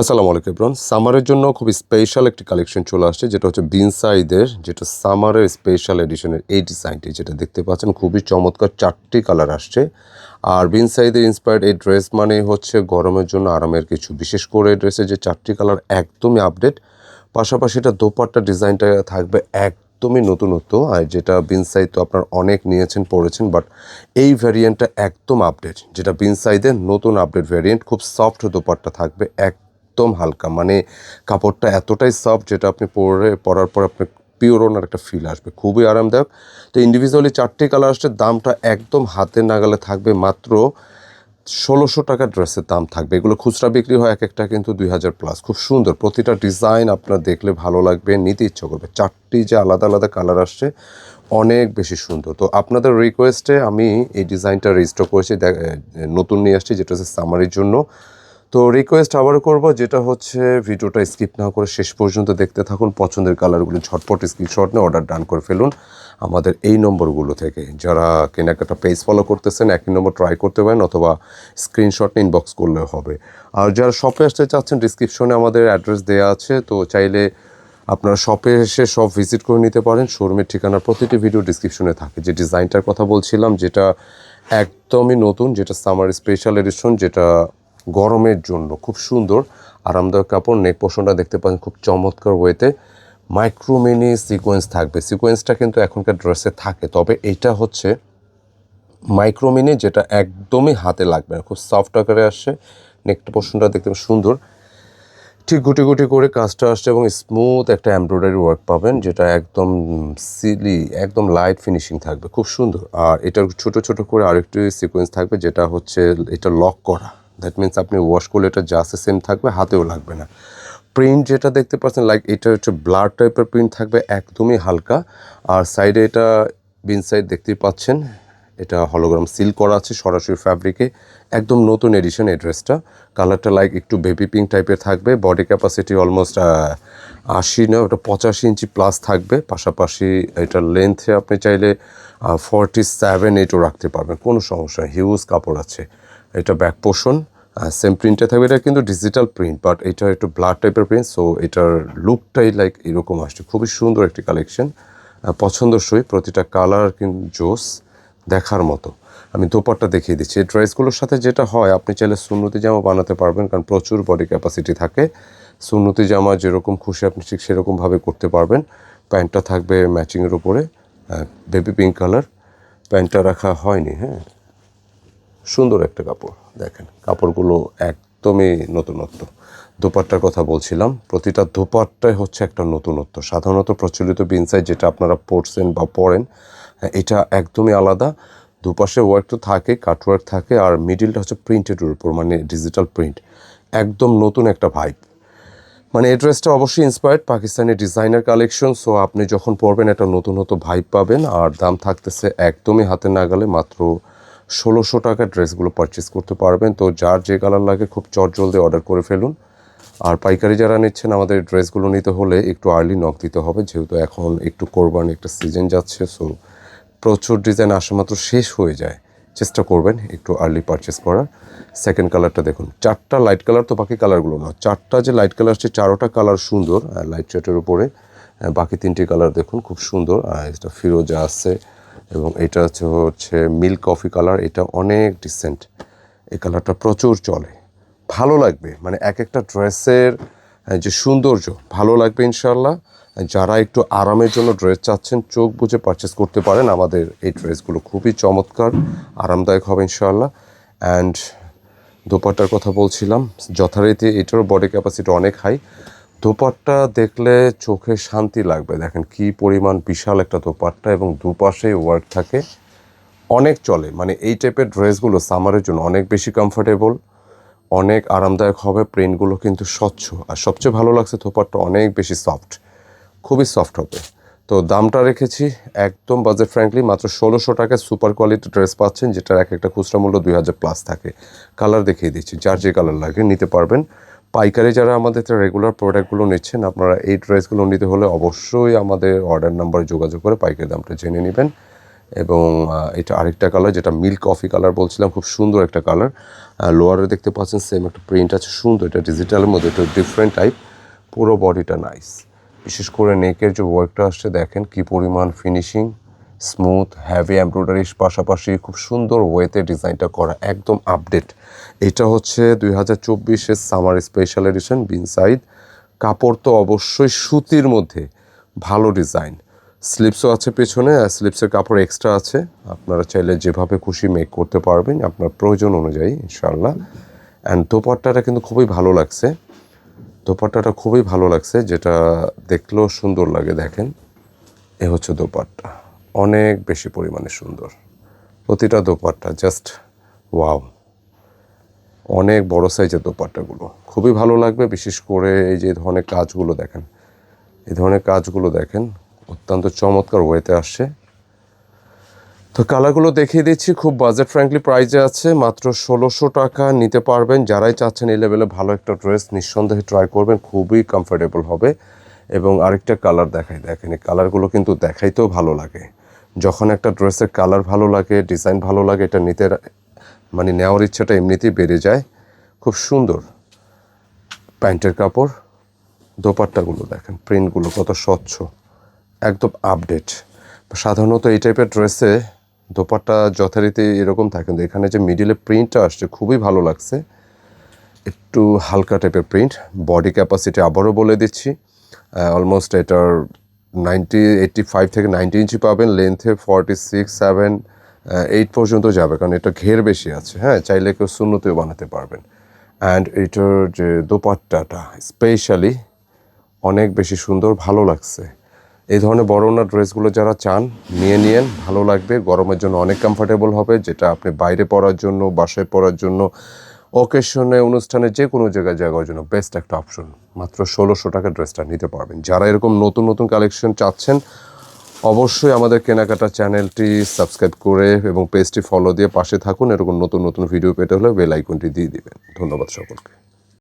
আসসালামু আলাইকুম ইব্রান সামারের জন্য খুব স্পেশাল একটি কালেকশন চলে আসছে, যেটা হচ্ছে বিনসাইদের যেটা সামারের স্পেশাল এডিশনের এই ডিজাইনটি যেটা দেখতে পাচ্ছেন, খুবই চমৎকার চারটি কালার আসছে। আর বিনসাইদের ইন্সপায়ার্ড এই ড্রেস মানে হচ্ছে গরমের জন্য আরামের কিছু, বিশেষ করে ড্রেসের যে চারটি কালার একদমই আপডেট পাশাপাশি এটা দোপাট্টা ডিজাইনটা থাকবে একদমই নতুনত্ব, আর যেটা বিনসাইড তো আপনার অনেক নিয়েছেন, পড়েছেন বাট এই ভ্যারিয়েন্টটা একদম আপডেট যেটা বিনসাইদের নতুন আপডেট ভ্যারিয়েন্ট খুব সফট দোপাট্টা থাকবে একদম হালকা। মানে কাপড়টা এতটাই সফট যেটা আপনি পরে, পরার পর আপনি পিওর ওনার একটা ফিল আসবে। খুবই আরামদায়ক। তো ইন্ডিভিজুয়ালি চারটি কালার আসছে, দামটা একদম হাতে নাগালে থাকবে। মাত্র ষোলোশো টাকা ড্রেসের দাম থাকবে। এগুলো খুচরা বিক্রি হয় এক একটা কিন্তু দুই হাজার প্লাস খুব সুন্দর। প্রতিটা ডিজাইন আপনার দেখলে ভালো লাগবে, নিতে ইচ্ছা করবে। চারটি যে আলাদা আলাদা কালার আসছে, অনেক বেশি সুন্দর। তো আপনাদের রিকোয়েস্টে আমি এই ডিজাইনটা রেজিস্টার করেছি। নতুন নিয়ে আসছি, যেটা হচ্ছে সামারির জন্য। তো রিকোয়েস্ট আবারও করব, যেটা হচ্ছে ভিডিওটা স্কিপ না করে শেষ পর্যন্ত দেখতে থাকুন। পছন্দের কালারগুলো ঝটপট স্ক্রিনশট নিয়ে অর্ডার ডান করে ফেলুন। আমাদের এই নম্বরগুলো থেকে। যারা কেনাকাটা পেজ ফলো করতেছেন, একই নম্বর ট্রাই করতে পারেন অথবা স্ক্রিনশট ইনবক্স করলেও হবে। আর যারা শপে আসতে চাচ্ছেন ডিসক্রিপশনে আমাদের অ্যাড্রেস দেওয়া আছে। তো চাইলে আপনারা শপে এসে সব ভিজিট করে নিতে পারেন। শোরুমের ঠিকানা প্রতিটি ভিডিও ডিসক্রিপশনে থাকে। যে ডিজাইনটার কথা বলছিলাম, যেটা একদমই নতুন, যেটা সামার স্পেশাল এডিশন যেটা গরমের জন্য খুব সুন্দর। আরামদায়ক কাপড়, নেক পোষণটা দেখতে পাচ্ছেন খুব চমৎকার ওয়েতে। মাইক্রোমিনি সিকোয়েন্স থাকবে। সিকোয়েন্সটা কিন্তু এখনকার ড্রেসে থাকে। তবে এটা হচ্ছে মাইক্রোমিনি যেটা একদমই হাতে লাগবে না। খুব সফট আকারে আসছে। নেকটা পোর্শনটা দেখতে সুন্দর। ঠিক গুটি গুটি করে কাজটা আসছে এবং স্মুথ একটা এমব্রয়ডারি ওয়ার্ক পাবেন, যেটা একদম সিলি একদম লাইট ফিনিশিং থাকবে। খুব সুন্দর। আর এটার ছোট ছোট করে আরেকটি সিকোয়েন্স থাকবে, যেটা হচ্ছে এটা লক করা। দ্যাট মিন্স আপনি ওয়াশ করলে এটা জাস্ট সেম থাকবে, হাতেও লাগবে না। প্রিন্ট যেটা দেখতে পাচ্ছেন লাইক এটা হচ্ছে ব্লার টাইপের প্রিন্ট থাকবে, একদমই হালকা। আর সাইডে এটা বিন সাইড দেখতেই পাচ্ছেন, এটা হলোগ্রাম সিল করা আছে সরাসরি ফ্যাব্রিকে একদম নতুন এডিশন এই ড্রেসটা কালারটা লাইক একটু বেবি পিঙ্ক টাইপের থাকবে বডি ক্যাপাসিটি অলমোস্ট আশি না, ওটা পঁচাশি ইঞ্চি প্লাস থাকবে। পাশাপাশি এটার লেন্থে আপনি চাইলে ফর্টি সেভেন এইটও রাখতে পারবেন, কোনো সমস্যা হিউজ কাপড় আছে। এটা ব্যাক পোষণ সেম প্রিন্টে থাকবে। এটা কিন্তু ডিজিটাল প্রিন্ট বাট এটা একটু ব্লাড টাইপের প্রিন্ট সো এটার লুকটাই লাইক এরকম আসছে। খুবই সুন্দর একটি কালেকশন পছন্দসই। প্রতিটা কালার কিন্তু জোস দেখার মতো। আমি দোপাট্টা দেখিয়ে দিচ্ছি। এই ড্রেসগুলোর সাথে যেটা হয়, আপনি চাইলে সুন্নতি জামা বানাতে পারবেন, কারণ প্রচুর বডি ক্যাপাসিটি থাকে। সুন্নতি জামা যেরকম খুশি, আপনি ঠিক সেরকমভাবে করতে পারবেন। প্যান্টটা থাকবে ম্যাচিংয়ের উপরে বেবি পিঙ্ক কালার প্যান্টটা রাখা হয়নি হ্যাঁ। সুন্দর একটা কাপড়, দেখেন। কাপড়গুলো একদমই নতুনত্ব। দোপাট্টার কথা বলছিলাম, প্রতিটা দোপাট্টাই হচ্ছে একটা নতুনত্ব। সাধারণত প্রচলিত বিনসাইড যেটা আপনারা পড়ছেন বা পড়েন এটা একদমই আলাদা। দুপাশে ওয়ার্ক তো থাকে, কাটওয়ার্ক থাকে, আর মিডিলটা হচ্ছে প্রিন্টেডের উপর মানে ডিজিটাল প্রিন্ট। একদম নতুন একটা ভাইব। মানে এই ড্রেসটা অবশ্যই inspired Pakistani designer collection so আপনি যখন পরবেন, একটা নতুন নতুন ভাইব পাবেন, আর দাম থাকতেছে একদমই হাতে না নাগালে, মাত্র ষোলোশো টাকার ড্রেসগুলো পারচেস করতে পারবেন। তো যার যে কালার লাগে খুব চটজলদি অর্ডার করে ফেলুন। আর পাইকারি যারা নিচ্ছেন, আমাদের ড্রেসগুলো নিতে হলে একটু আর্লি নক দিতে হবে, যেহেতু এখন একটু কোরবানি একটা সিজন যাচ্ছে সো প্রচুর ডিজাইন আসা মাত্র শেষ হয়ে যায়। চেষ্টা করবেন একটু আর্লি পারচেস করার। সেকেন্ড কালারটা দেখুন, চারটা লাইট কালার তো বাকি কালারগুলো না চারটা যে লাইট কালার আসছে, চারোটা কালার সুন্দর লাইট চার্টের উপরে। বাকি তিনটি কালার দেখুন, খুব সুন্দর। আর এটা ফিরোজা আছে এবং এটা হচ্ছে হচ্ছে মিল্ক কফি কালার এটা অনেক ডিসেন্ট এই কালারটা প্রচুর চলে। ভালো লাগবে মানে এক একটা ড্রেসের যে সৌন্দর্য, ভালো লাগবে ইনশাল্লাহ যারা একটু আরামের জন্য ড্রেস চাচ্ছেন, চোখ বুঝে পারচেস করতে পারেন। আমাদের এই ড্রেসগুলো খুবই চমৎকার, আরামদায়ক হবে ইনশাল্লাহ অ্যান্ড দোপাট্টার কথা বলছিলাম, যথারীতি এটারও বডি ক্যাপাসিটি অনেক হাই দোপাট্টা দেখলে চোখে শান্তি লাগবে। দেখেন কি পরিমাণ বিশাল একটা দোপাট্টা এবং দুপাশে ওয়ার্ক থাকে। অনেক চলে। মানে এই টাইপের ড্রেসগুলো সামারের জন্য অনেক বেশি কমফোর্টেবল অনেক আরামদায়ক হবে, প্রিন্টগুলো কিন্তু স্বচ্ছ। আর সবচেয়ে ভালো লাগছে দোপাট্টা অনেক বেশি সফট খুবই সফট হবে। তো দামটা রেখেছি একদম বাজেট ফ্র্যাঙ্কলি মাত্র ষোলোশো টাকায় সুপার কোয়ালিটি ড্রেস পাচ্ছেন, যেটার এক একটা খুচরা মূল্য দুই হাজার প্লাস থাকে। কালার দেখিয়ে দিচ্ছি, যার যে কালার লাগে নিতে পারবেন। পাইকারি যারা আমাদের রেগুলার প্রোডাক্টগুলো নিচ্ছেন, আপনারা এই ড্রেসগুলো নিতে হলে অবশ্যই আমাদের অর্ডার নাম্বারে যোগাযোগ করে পাইকারি দামটা জেনে নেবেন। এবং এটা আরেকটা কালার যেটা মিল্ক কফি কালার বলছিলাম, খুব সুন্দর একটা কালার লোয়ারে দেখতে পাচ্ছেন সেম একটা প্রিন্ট আছে, সুন্দর। এটা ডিজিটালের মধ্যে একটু ডিফারেন্ট টাইপ পুরো বডিটা নাইস বিশেষ করে নেকের যে ওয়ার্কটা আসছে, দেখেন কি পরিমাণ ফিনিশিং স্মুথ হ্যাভি এমব্রয়ডারির পাশাপাশি খুব সুন্দর ওয়েতে ডিজাইনটা করা একদম আপডেট এটা হচ্ছে দুই হাজার চব্বিশের সামার স্পেশাল এডিশন বিনসাইড কাপড় তো অবশ্যই সুতির মধ্যে, ভালো ডিজাইন স্লিপসও আছে পেছনে, আর স্লিপসের কাপড় এক্সট্রা আছে। আপনারা চাইলে যেভাবে খুশি মেক করতে পারবেন, আপনার প্রয়োজন অনুযায়ী ইনশাল্লাহ অ্যান্ড দোপাট্টাটা কিন্তু খুবই ভালো লাগছে। দোপাট্টাটা খুবই ভালো লাগছে, যেটা দেখলেও সুন্দর লাগে, দেখেন। এ হচ্ছে দোপাট্টা। অনেক বেশি পরিমাণে সুন্দর। প্রতিটা দোপাট্টা জাস্ট ওয়াও অনেক বড় সাইজের দোপাট্টাগুলো। খুবই ভালো লাগবে, বিশেষ করে এই যে ধরনের কাজগুলো দেখেন। এই ধরনের কাজগুলো দেখেন, অত্যন্ত চমৎকার ওয়েতে আসছে। তো কালারগুলো দেখিয়ে দিচ্ছি, খুব বাজেট ফ্র্যাঙ্কলি প্রাইজে আছে, মাত্র ষোলোশো টাকা নিতে পারবেন। যারাই চাচ্ছেন এই লেভেলে ভালো একটা ড্রেস নিঃসন্দেহে ট্রাই করবেন, খুবই কমফোর্টেবল হবে। এবং আরেকটা কালার দেখাই, দেখেন এই কালারগুলো কিন্তু দেখাইতেও ভালো লাগে। যখন একটা ড্রেসের কালার ভালো লাগে ডিজাইন ভালো লাগে, এটা নিতে মানে নেওয়ার ইচ্ছাটা এমনিতেই বেড়ে যায়। খুব সুন্দর প্যান্টের কাপড়, দোপাট্টাগুলো দেখেন প্রিন্টগুলো কত স্বচ্ছ, একদম আপডেট সাধারণত এই টাইপের ড্রেসে দোপাট্টা যথারীতি এরকম থাকে, কিন্তু এখানে যে মিডিলে প্রিন্টটা আসছে, খুবই ভালো লাগছে। একটু হালকা টাইপের প্রিন্ট বডি ক্যাপাসিটি আবারও বলে দিচ্ছি অলমোস্ট এটার নাইনটি ফাইভ থেকে নাইনটি ইঞ্চি পাবেন লেন্থে ফর্টি সিক্স সেভেন এইট পর্যন্ত যাবে, কারণ এটা ঘের বেশি আছে হ্যাঁ চাইলে কেউ শূন্যতেও বানাতে পারবেন। অ্যান্ড এটার যে দোপাট্টাটা স্পেশালি অনেক বেশি সুন্দর, ভালো লাগছে। এই ধরনের বড় না ড্রেসগুলো যারা চান, নিয়ে নিয়েন, ভালো লাগবে। গরমের জন্য অনেক কমফোর্টেবল হবে, যেটা আপনি বাইরে পরার জন্য, বাসায় পরার জন্য ওকেশনে অনুষ্ঠানে যে কোনো জায়গায় যাওয়ার জন্য বেস্ট একটা অপশন মাত্র ষোলোশো টাকা ড্রেসটা নিতে পারবেন। যারা এরকম নতুন নতুন কালেকশন চাচ্ছেন, অবশ্যই আমাদের কেনাকাটা চ্যানেলটি সাবস্ক্রাইব করে এবং পেজটি ফলো দিয়ে পাশে থাকুন। এরকম নতুন নতুন ভিডিও পেতে হলে বেল আইকনটি দিয়ে দেবেন। ধন্যবাদ সকলকে।